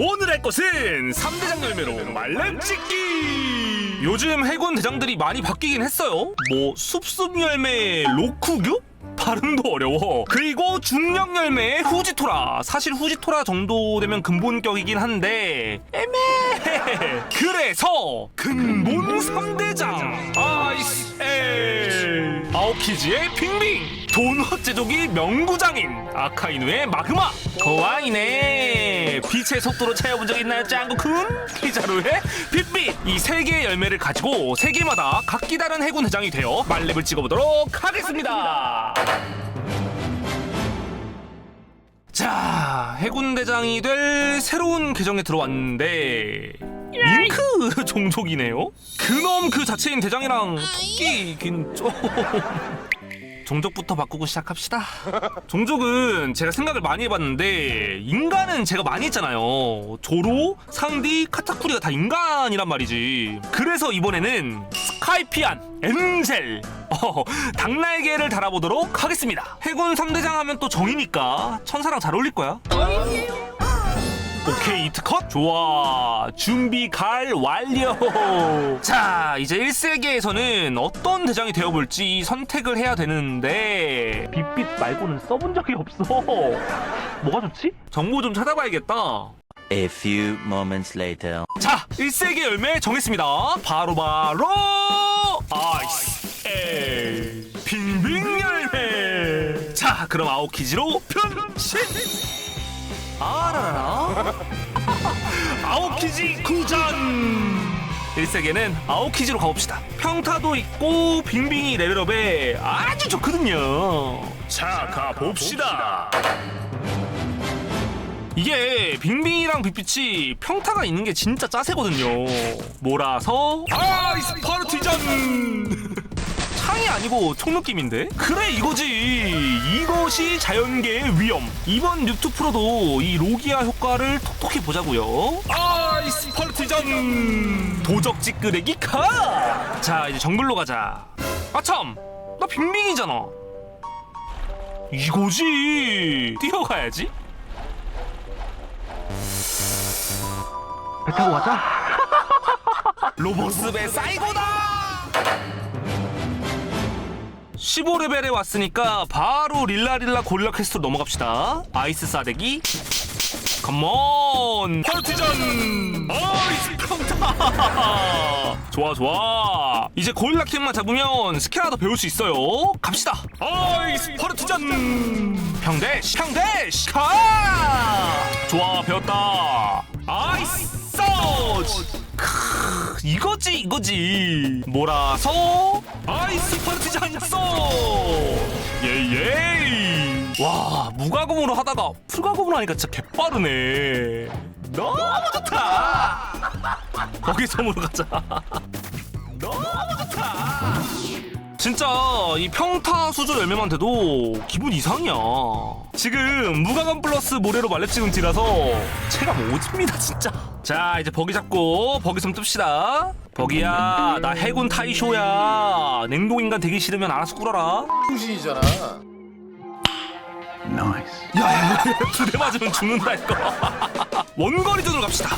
오늘 할 것은 3대장 열매로 말렙 찍기. 요즘 해군 대장들이 많이 바뀌긴 했어요. 뭐 숲숲 열매 로쿠규? 발음도 어려워. 그리고 중력 열매 후지토라. 사실 후지토라 정도 되면 근본격이긴 한데 애매해 그래서 근본 3대장. 아이스 에 아오키즈의 빙빙 도넛 제조기 명구장인 아카이누의 마그마. 거와이네 빛의 속도로 채워본 적 있나요 짱구쿤? 피자루의 빛빛. 이 세 개의 열매를 가지고 세 개마다 각기 다른 해군 대장이 되어 말렙을 찍어보도록 하겠습니다. 자 해군 대장이 될 새로운 계정에 들어왔는데 링크 종족이네요. 그놈 그 자체인 대장이랑 토끼긴 좀 종족부터 바꾸고 시작합시다. 종족은 제가 생각을 많이 해봤는데 인간은 제가 많이 했잖아요. 조로, 상디, 카타쿠리가 다 인간이란 말이지. 그래서 이번에는 스카이피안, 엔젤, 어, 닭날개를 달아보도록 하겠습니다. 해군 3대장 하면 또 정이니까 천사랑 잘 어울릴 거야. 오케이 이트 컷? 좋아. 준비 갈 완료. 자 이제 1세계에서는 어떤 대장이 되어볼지 선택을 해야 되는데. 빛빛 말고는 써본 적이 없어. 뭐가 좋지? 정보 좀 찾아봐야겠다. A few moments later. 자 1세계 열매 정했습니다. 바로바로. 아이스 에이 빙빙 열매. 자 그럼 아오키지로 변신 아라라라 아오키지 구전. 1세계는 아오키지로 가봅시다. 평타도 있고 빙빙이 레벨업에 아주 좋거든요. 자 가봅시다. 이게 빙빙이랑 빛빛이 평타가 있는 게 진짜 짜세거든요. 몰아서 아이스 파르티전. 창이 아니고 총 느낌인데? 그래 이거지. 이것이 자연계의 위험. 이번 뉴트 프로도 이 로기아 효과를 톡톡히 보자고요. 아이스 파르티전! 도적지 끄레기 카 자 이제 정글로 가자. 아참 나 빙빙이잖아. 이거지. 뛰어가야지. 배 타고 가자. 로보스배 사이고다 15레벨에 왔으니까 바로 릴라릴라 고릴라 퀘스트로 넘어갑시다. 아이스 싸대기. 컴온! 파르티전! 아이스 평타 좋아 좋아. 이제 고릴라 킹만 잡으면 스킬 하나 더 배울 수 있어요. 갑시다. 아이스 파르티전! 평대시 평대시 가 좋아 배웠다. 아이스 크, 이거지 이거지. 몰아서 아이스 파르티잔 써 예예 와 무가금으로 하다가 풀가금으로 하니까 진짜 개빠르네 너무 좋다 거기 섬으로 가자 너무 좋다 진짜 이 평타 수조 열매만 돼도 기분 이상이야. 지금 무가감 플러스 모래로 말렙 찍은 뒤라서 체가 오집니다 진짜. 자 이제 버기 잡고 버기 좀 뜹시다. 버기야 나 해군 타이쇼야. 냉동인간 되기 싫으면 알아서 꿇어라. 정신이잖아. 야야 두대 맞으면 죽는다 이거. 원거리 전으로 갑시다.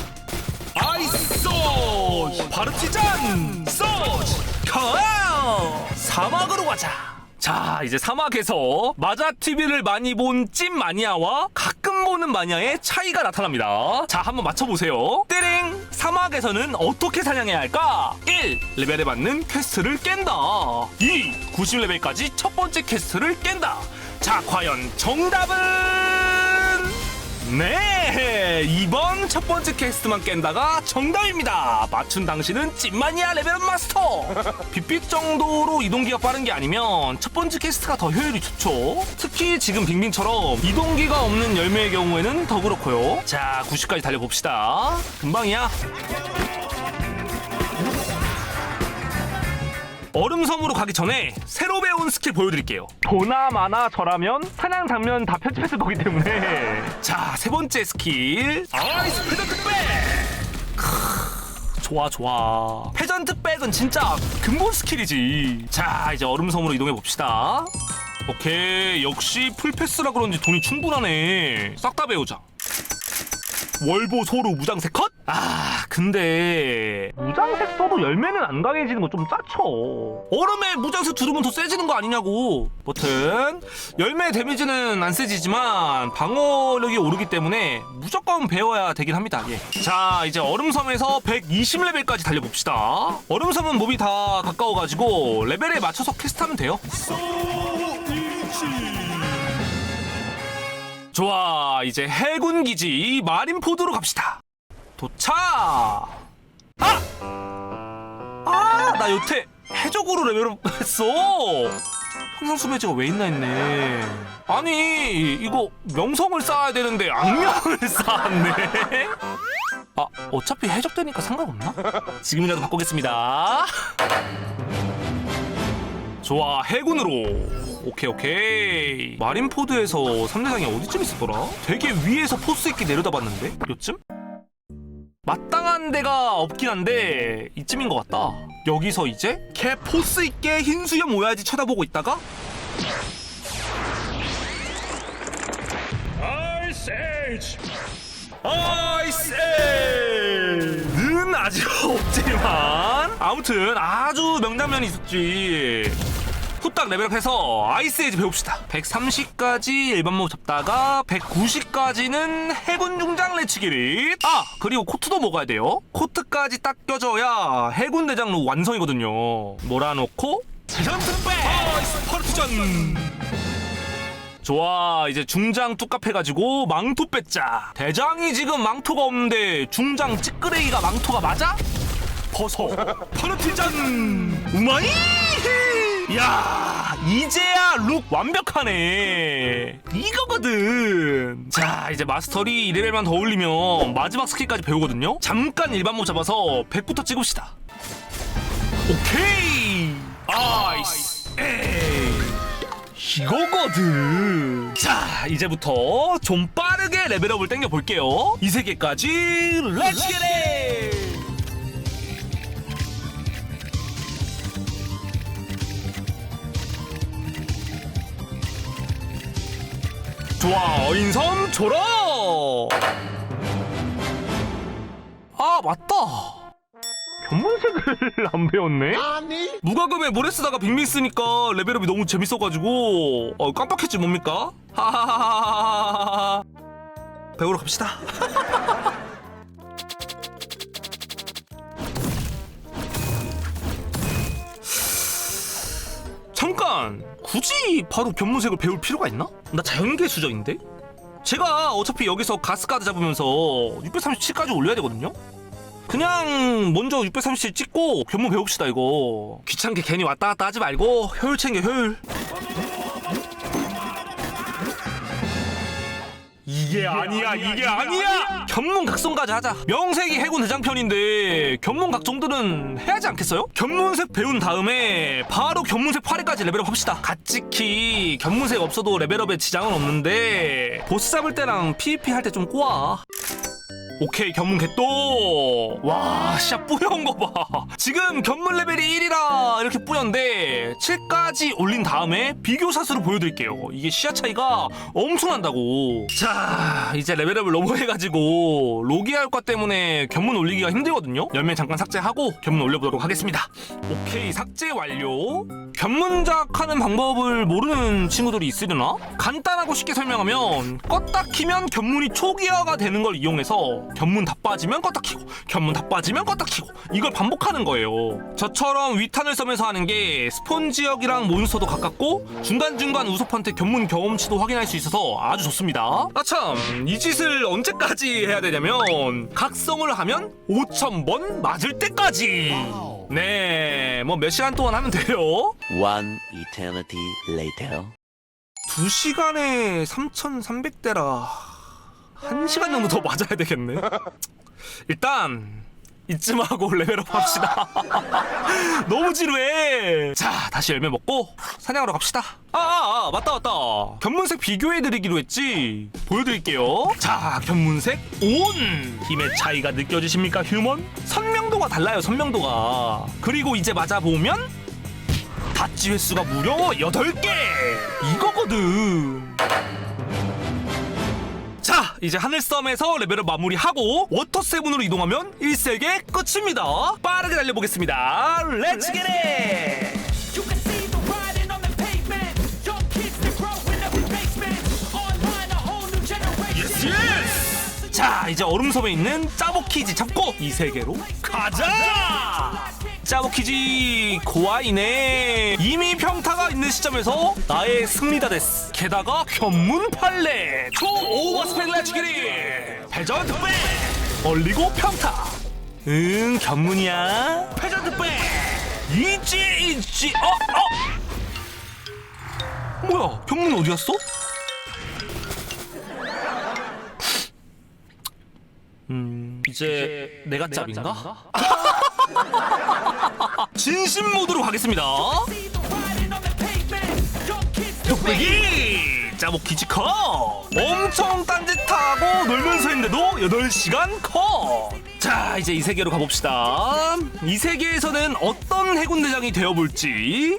아이스 소지 바르티잔 소지 카 사막으로 가자. 자 이제 사막에서 마자 TV를 많이 본 찐 마니아와 가끔 보는 마니아의 차이가 나타납니다. 자 한번 맞춰보세요. 띠링 사막에서는 어떻게 사냥해야 할까? 1. 레벨에 맞는 퀘스트를 깬다. 2. 90레벨까지 첫 번째 퀘스트를 깬다. 자 과연 정답은? 네! 이번 첫 번째 퀘스트만 깬다가 정답입니다! 맞춘 당신은 찐마니아 레벨업 마스터! 빛빛 정도로 이동기가 빠른 게 아니면 첫 번째 퀘스트가 더 효율이 좋죠? 특히 지금 빙빙처럼 이동기가 없는 열매의 경우에는 더 그렇고요. 자, 90까지 달려봅시다. 금방이야. 얼음섬으로 가기 전에 새로 배운 스킬 보여드릴게요. 도나 마나 저라면 사냥 장면 다 편집했을 거기 때문에. 자 세 번째 스킬. 아이스 페전트 백! 크, 좋아 좋아. 페전트 백은 진짜 근본 스킬이지. 자 이제 얼음섬으로 이동해 봅시다. 오케이 역시 풀패스라 그런지 돈이 충분하네. 싹 다 배우자 월보 소루 무장색 컷? 아 근데 무장색 써도 열매는 안 강해지는 거 좀 짜쳐. 얼음에 무장색 두르면 더 세지는 거 아니냐고. 여튼. 열매 데미지는 안 세지지만 방어력이 오르기 때문에 무조건 배워야 되긴 합니다. 예. 자 이제 얼음섬에서 120레벨까지 달려봅시다. 얼음섬은 몸이 다 가까워가지고 레벨에 맞춰서 퀘스트하면 돼요 좋아 이제 해군 기지 마린포드로 갑시다 도착 아! 아, 나 여태 해적으로 레벨업 했어. 항상 수배지가 왜 있나 했네. 아니, 이거 명성을 쌓아야 되는데 악명을 쌓았네. 아, 어차피 해적되니까 상관없나? 지금이라도 바꾸겠습니다. 좋아, 해군으로. 오케이, 오케이. 마린포드에서 3대장이 어디쯤 있었더라? 되게 위에서 포스 있게 내려다봤는데? 요쯤? 마땅한 데가 없긴 한데 이쯤인 것 같다. 여기서 이제 개 포스 있게 흰 수염 오야지 쳐다보고 있다가 아이스 에이지 아이스 에이지는 아직 없지만 아무튼 아주 명장면이 있었지. 후딱 레벨업해서 아이스 에이지 배웁시다. 130까지 일반 모브 잡다가 190까지는 해군 중장 레치기릿. 아 그리고 코트도 먹어야 돼요. 코트까지 딱 껴줘야 해군 대장로 완성이거든요. 몰아놓고 대전 트랙 아이스 파르티전. 좋아 이제 중장 뚝갑 해가지고 망토 뺐자 대장이 지금 망토가 없는데 중장 찌끄레기가 망토가 맞아? 벗어 파르티잔 우마이 야 이제야 룩 완벽하네. 이거거든. 자 이제 마스터리 2레벨만 더 올리면 마지막 스킬까지 배우거든요. 잠깐 일반 모 잡아서 100부터 찍읍시다. 오케이. 아이스 에이. 이거거든. 자, 이제부터 좀 빠르게 레벨업을 땡겨 볼게요. 이 세계까지 렛츠 겟잇! 좋아, 어인섬 졸업! 아, 맞다. 견문색을 안 배웠네? 무과금에 모래 쓰다가 빅민 쓰니까 레벨업이 너무 재밌어가지고 어, 깜빡했지 뭡니까? 하하하하하하 배우러 갑시다 굳이 바로 견문색을 배울 필요가 있나? 나 자연계 수정인데? 제가 어차피 여기서 가스가드 잡으면서 637까지 올려야 되거든요? 그냥 먼저 637 찍고 견문 배웁시다 이거 귀찮게 괜히 왔다 갔다 하지 말고 효율 챙겨 효율 이게 아니야 이게 아니야. 견문 각성까지 하자. 명색이 해군 대장편인데 견문 각성들은 해야지 않겠어요? 견문색 배운 다음에 바로 견문색 8회까지 레벨업 합시다. 갓지키 견문색 없어도 레벨업에 지장은 없는데 보스 잡을 때랑 PVP 할 때 좀 꼬아 오케이 견문 개또. 와 진짜 뿌여온 거봐. 지금 견문 레벨이 1이라 이렇게 뿌연데 7까지 올린 다음에 비교샷으로 보여드릴게요. 이게 시야 차이가 엄청난다고. 자 이제 레벨업을 너무 해가지고 로기아 효과 때문에 견문 올리기가 힘들거든요. 열매 잠깐 삭제하고 견문 올려보도록 하겠습니다. 오케이 삭제 완료. 견문작 하는 방법을 모르는 친구들이 있으려나? 간단하고 쉽게 설명하면 껐다 키면 견문이 초기화가 되는 걸 이용해서 견문 다 빠지면 껐다 키고 견문 다 빠지면 껐다 키고 이걸 반복하는 거예요 저처럼 위탄을 써면서 하는 게 스폰 지역이랑 몬스터도 가깝고 중간중간 우소판테 견문 경험치도 확인할 수 있어서 아주 좋습니다 아참 이 짓을 언제까지 해야 되냐면 각성을 하면 5000번 맞을 때까지 네, 뭐 몇 시간 동안 하면 돼요. One eternity later. 2시간에 3,300대라. 1시간 정도 더 맞아야 되겠네. 일단 이쯤 하고 레벨업 합시다. 너무 지루해. 자, 다시 열매 먹고 사냥하러 갑시다. 아, 아, 아 맞다, 맞다. 견문색 비교해드리기로 했지. 보여드릴게요. 자, 견문색 온! 힘의 차이가 느껴지십니까, 휴먼? 선명도가 달라요, 선명도가. 그리고 이제 맞아보면 다치 횟수가 무려 8개! 이거거든. 자, 이제 하늘섬에서 레벨을 마무리하고 워터 세븐으로 이동하면 1세계 끝입니다. 빠르게 달려보겠습니다. 렛츠 겟잇! You can see the riding on the pavement. Young kids, they're growing up in basements. Online, a whole new generation. 자, 이제 얼음섬에 있는 짜보키지 잡고 이 세계로 가자! 짜보키지. 고아이네. 이미 평타가 있는 시점에서 나의 승리다 됐어. 게다가 견문 팔레. 초 오버 스펙 렛츠기리. 패전 특배. 얼리고 평타. 응 견문이야. 패전 특배. 있지 있지. 어 어. 뭐야 견문 어디 갔어? 음 이제 내가? 짭인가? 진심 모드로 가겠습니다. 뚝배기 짜복키지 커 엄청 딴짓하고 놀면서 했는데도 8시간 커. 자 이제 이 세계로 가봅시다. 이 세계에서는 어떤 해군 대장이 되어볼지